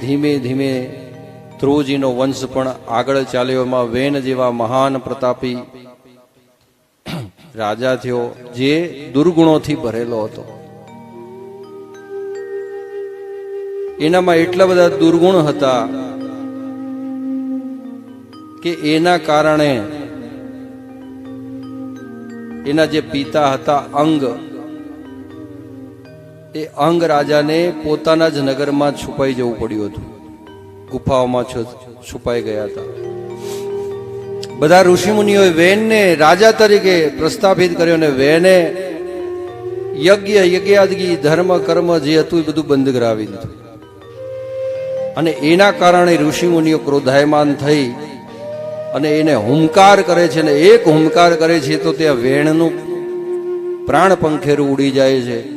ધીમે ધીમે ધ્રુવજીનો વંશ પણ આગળ ચાલ્યો. એમાં વેન જેવા મહાન પ્રતાપી રાજા થયો, જે દુર્ગુણોથી ભરેલો હતો. એનામાં એટલા બધા દુર્ગુણ હતા કે એના કારણે એના જે પિતા હતા અંગ એ અંગ રાજાને પોતાના જ નગરમાં છુપાઈ જવું પડ્યું હતું. ગુફાઓમાં છુપાઈ ગયા હતા. બધા ઋષિમુનિઓએ વેનને રાજા તરીકે પ્રસ્થાપિત કર્યો અને વેને યજ્ઞ યજ્ઞાદગી ધર્મ, કર્મ જે હતું એ બધું બંધ કરાવી દીધું. અને એના કારણે ઋષિમુનિઓ ક્રોધાયમાન થઈ અને એને હુંકાર કરે છે અને એક હુંકાર કરે છે તો ત્યાં વેણનું પ્રાણ પંખેરું ઉડી જાય છે.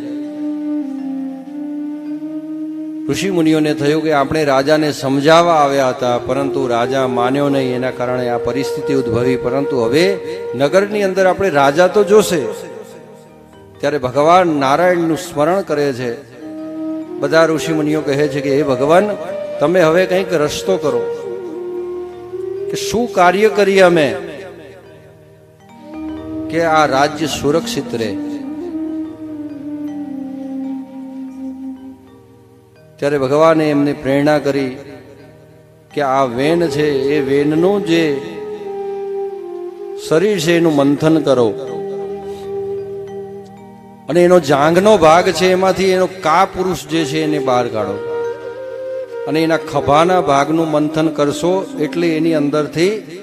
ઋષિ મુનિઓને થયું કે આપણે રાજાને સમજાવવા આવ્યા હતા, પરંતુ રાજા માન્યો નહીં. એના કારણે આ પરિસ્થિતિ ઉદ્ભવી. પરંતુ હવે નગરની અંદર આપણે રાજા તો જોશે. ત્યારે ભગવાન નારાયણનું સ્મરણ કરે છે. બધા ઋષિ મુનિઓ કહે છે કે, હે ભગવાન, તમે હવે કંઈક રસ્તો કરો. કે શું કાર્ય કરીએ અમે? કે આ રાજ્ય સુરક્ષિત રહે. ત્યારે ભગવાને એમને પ્રેરણા કરી કે આ વેન છે, એ વેનનું જે શરીર છે, એનું મંથન કરો. અને એનો જાંઘનો ભાગ છે, એમાંથી એનો કા પુરુષ જે છે, એને બહાર કાઢો. અને એના ખભાના ભાગનું મંથન કરશો, એટલે એની અંદરથી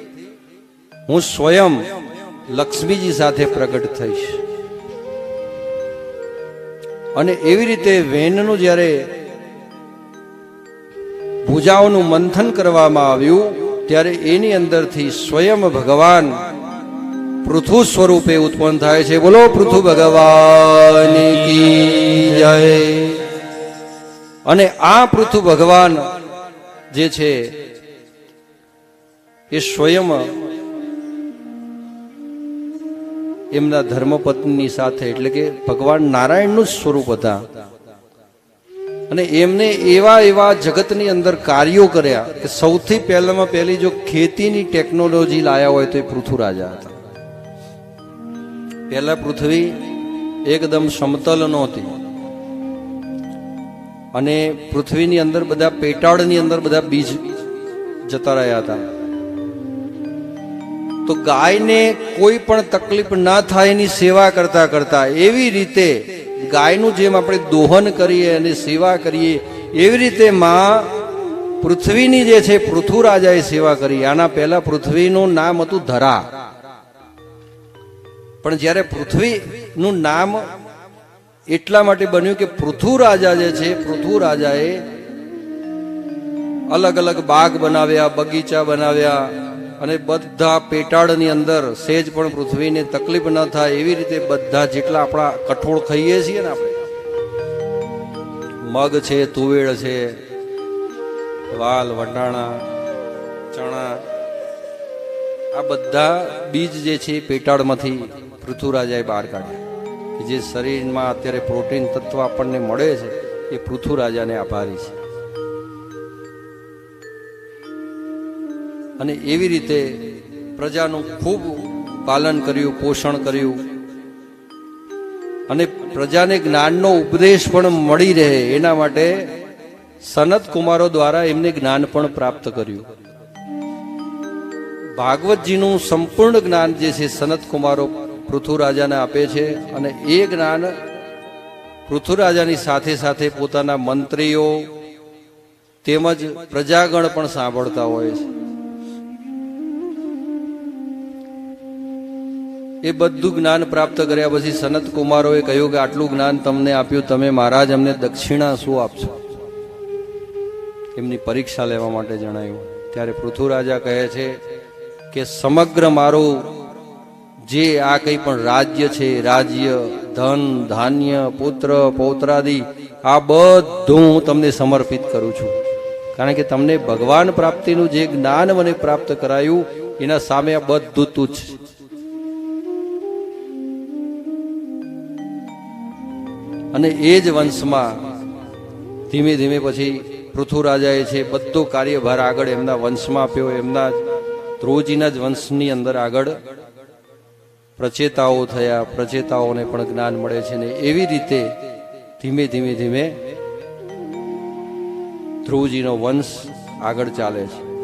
હું સ્વયં લક્ષ્મીજી સાથે પ્રગટ થઈશ. અને એવી રીતે વેનનું જ્યારે ભૂજાઓનું મંથન કરવામાં આવ્યું, ત્યારે એની અંદરથી સ્વયં ભગવાન પૃથુ સ્વરૂપે ઉત્પન્ન થાય છે. બોલો પૃથુ ભગવાન જય. અને આ પૃથુ ભગવાન જે છે, એ સ્વયં એમના ધર્મપત્ની સાથે, એટલે કે ભગવાન નારાયણનું જ સ્વરૂપ હતા. અને એમને એવા એવા જગતની અંદર કાર્યો કર્યા કે સૌથી પહેલામાં પહેલી જો ખેતીની ટેકનોલોજી લાયા હોય તો એ પૃથુરાજા હતા. પહેલા પૃથ્વી એકદમ સમતલ નહોતી. અને પૃથ્વીની અંદર બધા પેટાળની અંદર બધા બીજ જતા રહ્યા હતા. તો ગાયને કોઈ પણ તકલીફ ના થાય એની સેવા કરતા કરતા એવી રીતે ગાયનું જેમ આપણે દોહન કરીએ અને સેવા કરીએ, એવી રીતે માં પૃથ્વીની જે છે પૃથુરાજાએ સેવા કરી. આના પહેલા પૃથ્વીનું નામ હતું ધરા. પણ જ્યારે પૃથ્વીનું નામ એટલા માટે બન્યું કે પૃથુ રાજા જે છે પૃથુ રાજાએ અલગ અલગ બાગ બનાવ્યા, બગીચા બનાવ્યા અને બધા પેટાળની અંદર સેજ પણ પૃથ્વીને તકલીફ ન થાય એવી રીતે બધા જેટલા આપણા કઠોળ ખાઈએ છીએ ને આપણે. મગ છે, તુવેર છે વાલ વટાણા, ચણા, આ બધા બીજ જે છે પેટાળમાંથી પૃથુરાજાએ બહાર કાઢ્યા. જે શરીરમાં અત્યારે પ્રોટીન તત્વ આપણને મળે છે, એ પૃથુરાજાને આભારી છે. અને એવી રીતે પ્રજાનું ખૂબ પાલન કર્યું, પોષણ કર્યું. અને પ્રજાને જ્ઞાનનો ઉપદેશ પણ મળી રહે એના માટે સનત કુમારો દ્વારા એમને જ્ઞાન પણ પ્રાપ્ત કર્યું. ભાગવતજીનું સંપૂર્ણ જ્ઞાન જે છે સનત કુમારો પૃથુરાજાને આપે છે અને એ જ્ઞાન પૃથુરાજાની સાથે સાથે પોતાના મંત્રીઓ તેમજ પ્રજાગણ પણ સાંભળતા હોય છે. એ બધું જ્ઞાન પ્રાપ્ત કર્યા પછી સનત કુમારોએ કહ્યું કે આટલું જ્ઞાન તમને આપ્યું, તમે મહારાજ અમને દક્ષિણા શું આપશો? એમની પરીક્ષા લેવા માટે જણાયું. ત્યારે પૃથુરાજા કહે છે કે સમગ્ર મારું જે આ કંઈ પણ રાજ્ય છે, રાજ્ય, ધન, ધાન્ય, પુત્ર, પૌત્રાદિ, આ બધું હું તમને સમર્પિત કરું છું. કારણ કે તમને ભગવાન પ્રાપ્તિનું જે જ્ઞાન મને પ્રાપ્ત કરાયું, એના સામે આ બધું તુચ્છ છે. અને એ જ વંશમાં ધીમે ધીમે પછી પૃથુરાજાએ છે બધો કાર્યભાર આગળ એમના વંશમાં આપ્યો. એમના ધ્રુવજીના જ વંશની અંદર આગળ પ્રચેતાઓ થયા. પ્રચેતાઓને પણ જ્ઞાન મળે છે ને એવી રીતે ધીમે ધીમે ધીમે ધ્રુવજીનો વંશ આગળ ચાલે છે.